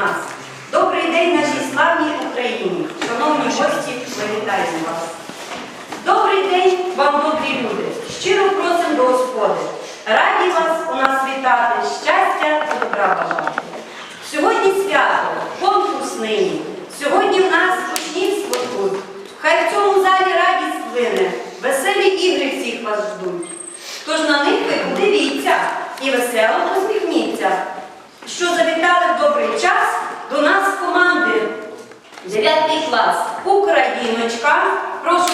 нас. Добрий день нашій славній Україні. Шановні гості, ми вас. Добрий день вам, добрі люди. Щиро просимо до Господи. Раді вас у нас вітати, щастя та добра бажати. Сьогодні свято, конкурс нині. Сьогодні в нас учнівство тут. Хай в цьому залі радість плине, веселі ігри всіх вас ждуть. Тож на них ви подивіться і весело усміхніться, що завітали в добрий час. 9 клас. Україночка. Прошу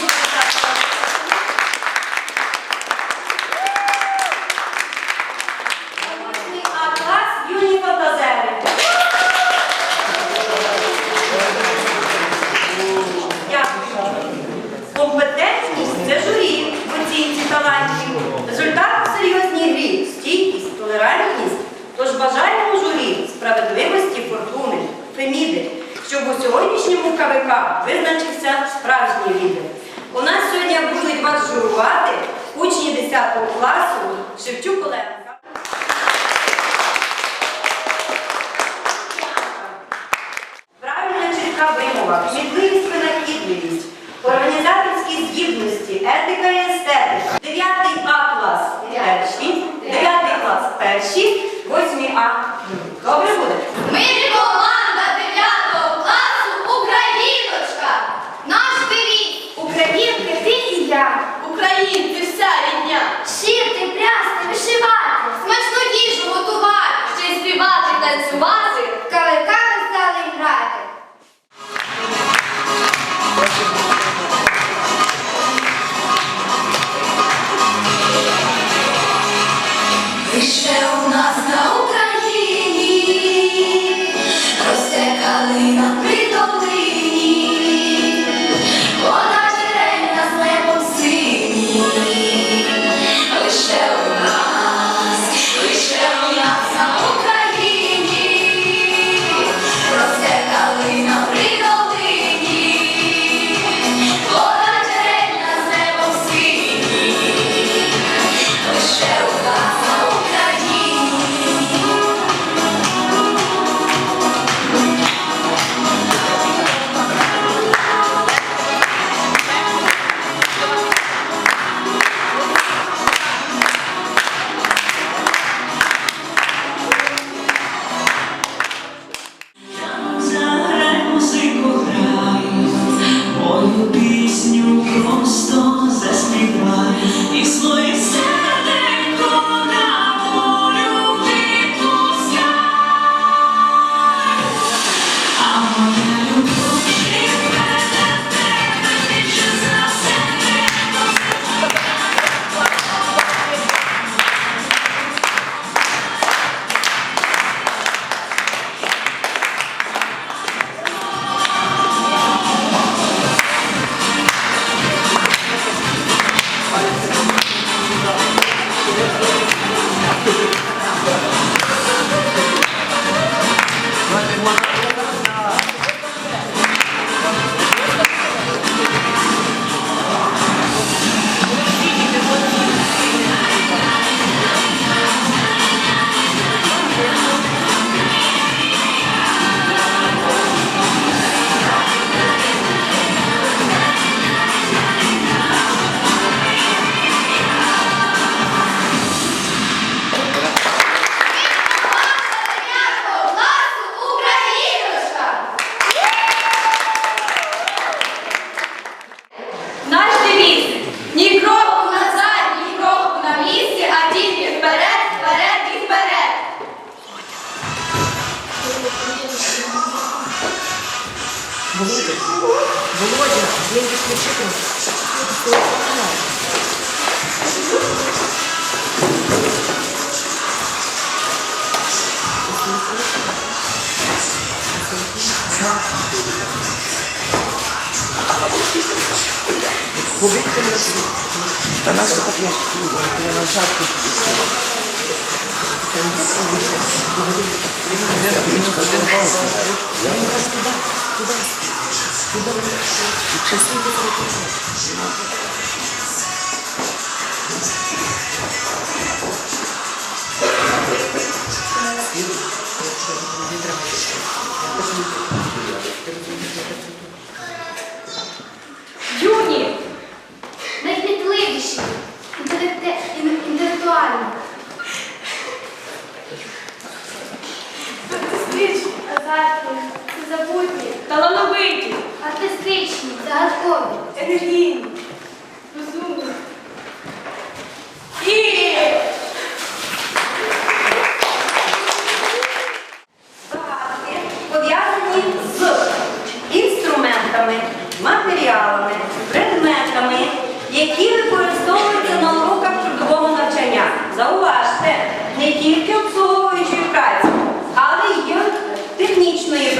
Володя, Володя, він відпочитав. Побігти на світ. Та нас так я на шапку. Туда, туда, туда.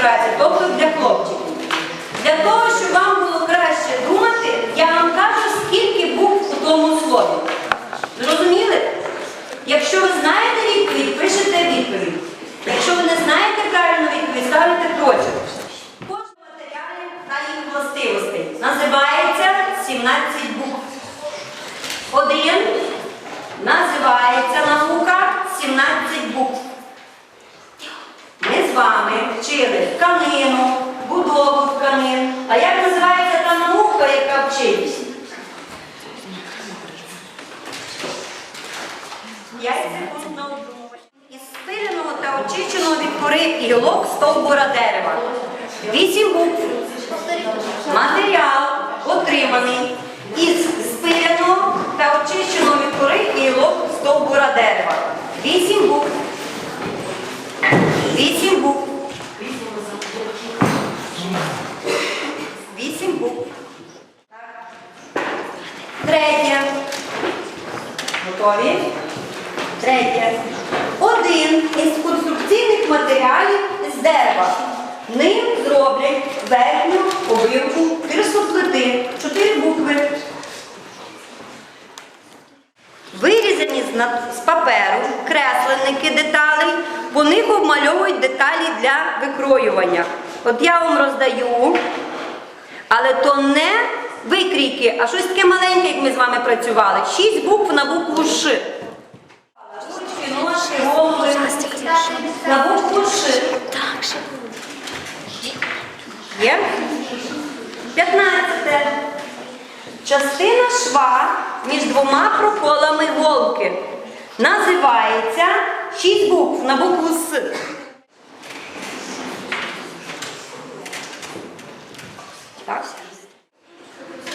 Праці, тобто для хлопчиків. Для того, щоб вам було краще думати, я вам кажу, скільки букв у тому слові. Зрозуміли? Якщо ви знаєте відповідь, пишете відповідь. Якщо ви не знаєте правильну відповідь, ставите точку. Кожен матеріалів та їх властивостей називається 17 букв. Один називається наука 17 букв. Ми з вами вчили тканину, будову тканин. А як називається та наука, яка вчить? 5 секунд на обдумування. Із спиленого та очищеного від кори гілок стовбура дерева. 8 букв. Матеріал отриманий із спиленого та очищеного від кори гілок стовбура дерева. 8 букв. 8 букв. По них обмальовують деталі для викроювання. От я вам роздаю, але то не викрійки, а щось таке маленьке, як ми з вами працювали. Шість букв на букву Ш. Ручки, ножки, голови. На букву Ш. Є? П'ятнадцяте. Частина шва між двома проколами голки. Називається шість букв на букву С.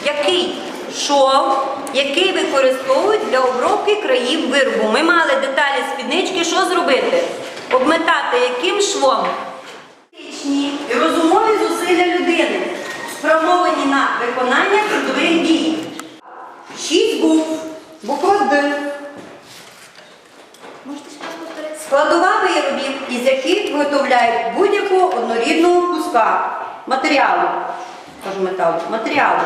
Який шов, який використовують для обробки країв виробу. Ми мали деталі спіднички, що зробити? Обметати яким швом? І розумові зусилля людини, спрямовані на виконання трудових дій. Шість букв. Буква Д. Складова виробів, із яких виготовляють будь-якого однорідного куска матеріалу. Кажу металу, матеріалу.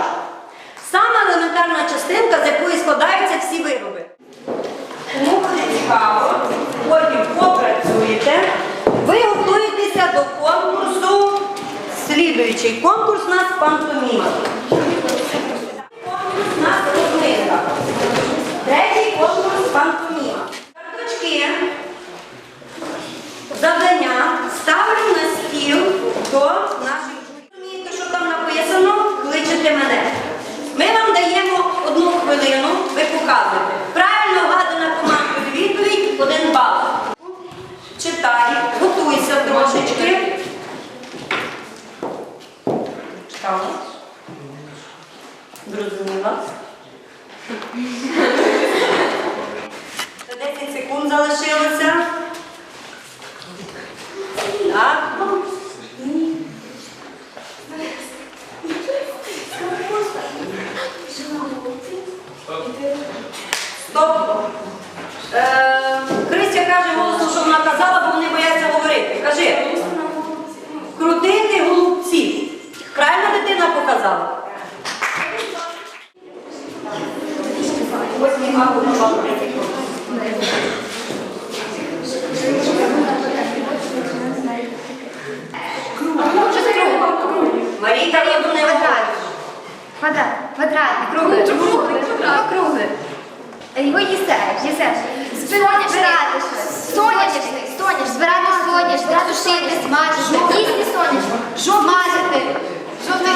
Сама елементарна частинка, з якої складаються всі вироби. Кому буде цікаво, потім попрацюєте. Ви готуєтеся до конкурсу. Слідуючий конкурс у нас пантоміма. Квадратний. Круглий. Круглий. Круглий. Його їсеш, їсеш. Збирати щось. Сонячний. Сонячний. Збирати соняшник. Сушити, смажити. Їсти соняшник. Смажити. Жовтий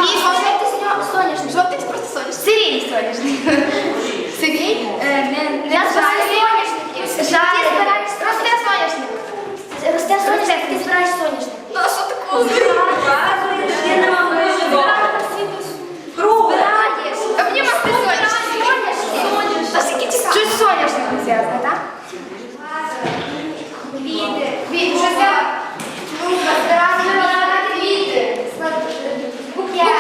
соняшник. Жовтий просто соняшник. Сирій соняшник. Сирій? Не, не соняшник. Жарити. Росте соняшник. Росте соняшник, ти збираєш соняшник. Ну, що Показує, дитина вам дуже добре. Кругле. А мені мав ти соняшник. Щось зв'язане, так? Квіти. Квіти. Щось я... Збирати квіти. Букет.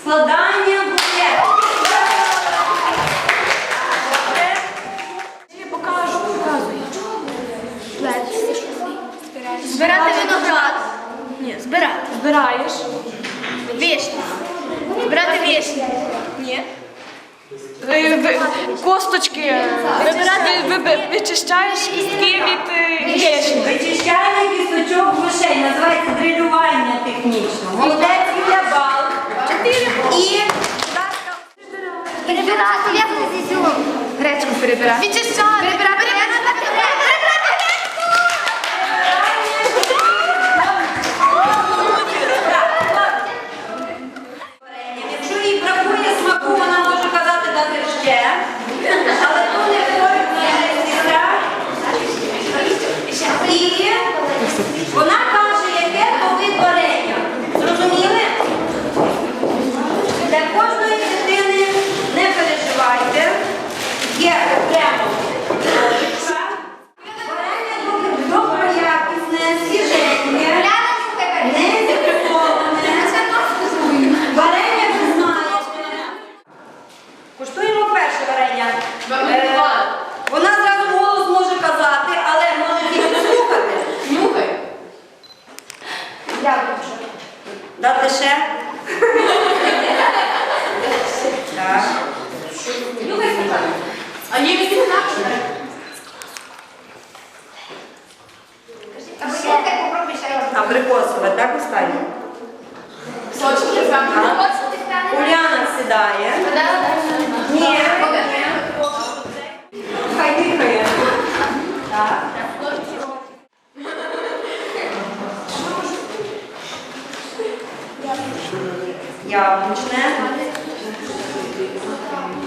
Складати букет. Збирати виноград. Ні, збирати. Збираєш. Вишні. Збирати вишні. Ні. Ви- Косточки. Вибирати. ви- ви- Вичищаєш кістки від е, вишні. Вичищання кісточок грошей називається дрилювання технічно. Молодець Юля Бал. Чотири І Перебирати. Я буду зі зюм. Гречку перебирати. Відчищати. Абрикосове, так останнє? Сочки сам. Уляна сідає. Ні. Хай дихає. Так. Яблучне.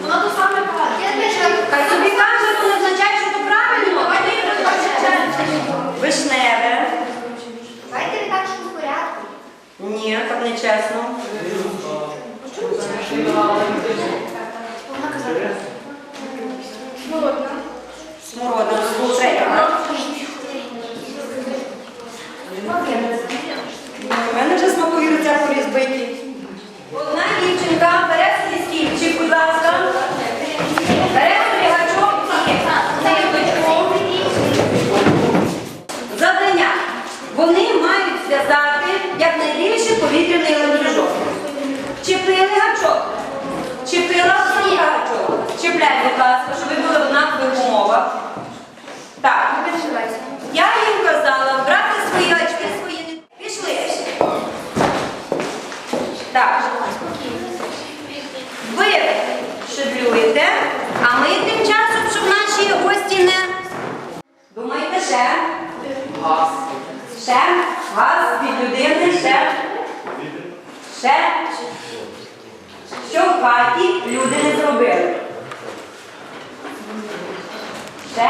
Воно то саме каже. Хай собі каже, то не означає, що то правильно. Вишневе. Давайте ви так, що в порядку. Ні, так не чесно. Так. Я їм казала брати свої очки, свої нитки. Пішли. Так. Ви шиблюєте, а ми тим часом, щоб наші гості не. Думаєте ще? Газ. Ще? Газ від людини, ще. Ще. Що в хаті люди не зробили? Ще?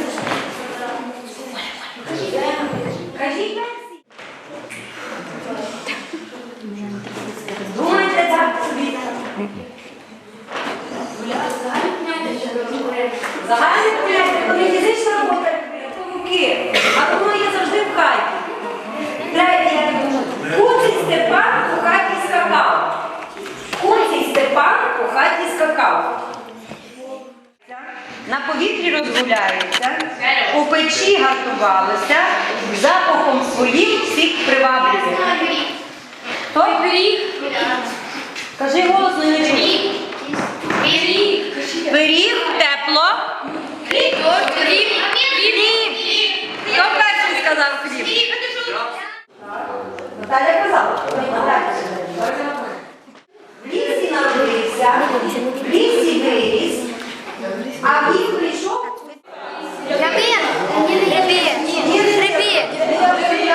запахом своїм всіх приваблює. Хто пиріг? Кажи голосно, не чую. Пиріг тепло. Хліб. Хліб. Хто перший сказав хліб? Наталя казала. В лісі народився, в лісі виріс, а в ліс прийшов. Рябин. Рябин. Рябин. Гриби.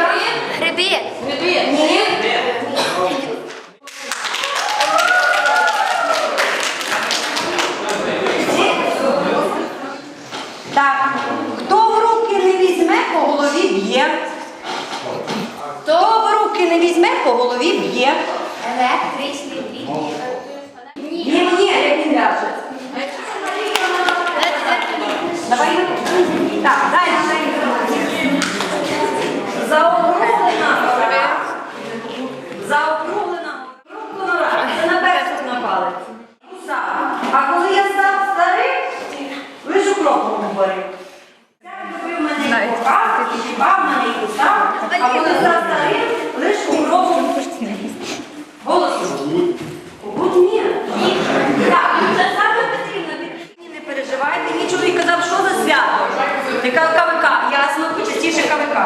Гриби. Гриби. кохати, ти хіба мене і кусав, а коли ну, застарив, ну, ну, лиш у гробу голосу. Гуд ні. Так, це саме потрібно. Ні, не переживайте, мій чоловік казав, що за свято. Ти КВК, ясно, частіше КВК.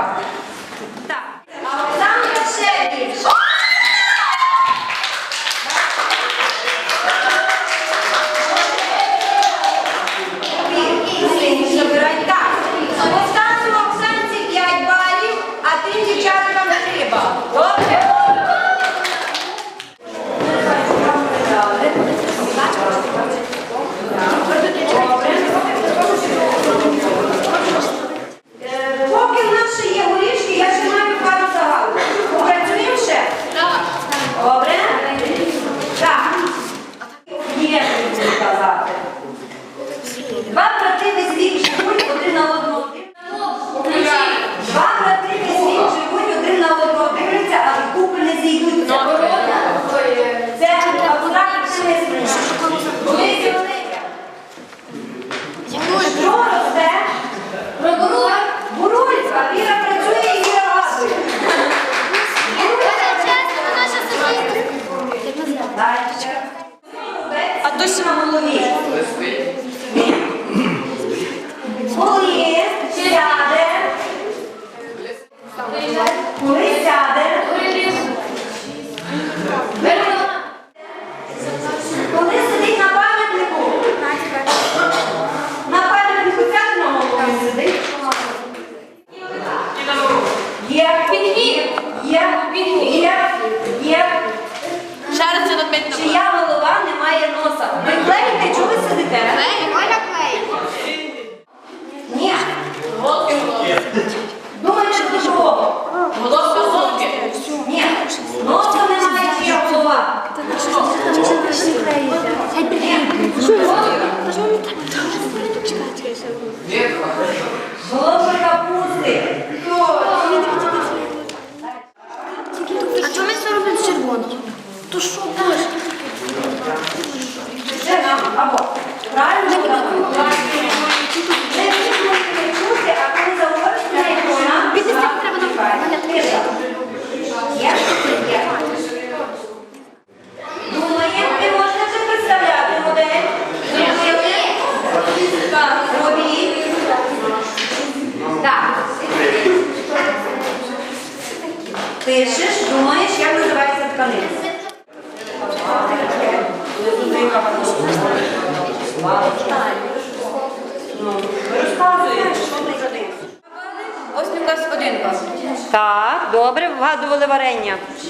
只要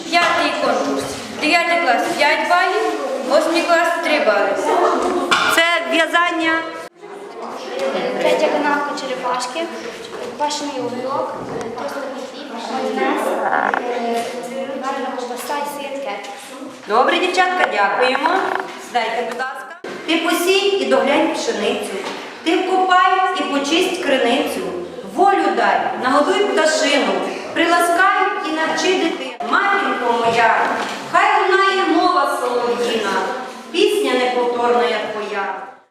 П'ятий конкурс. Дев'ятий клас 5 балів, восьмий клас 3 бали. Це в'язання. Третя канавка черепашки, пашний уголок, розливий хліб, і сир. Добре, дівчатка, дякуємо. Сідайте, будь ласка. Ти посій і доглянь пшеницю. Ти вкопай і почисть криницю. Волю дай, нагодуй пташину, приласкай навчи дитину. Матінко моя, хай лунає мова солов'їна, пісня неповторна, як твоя.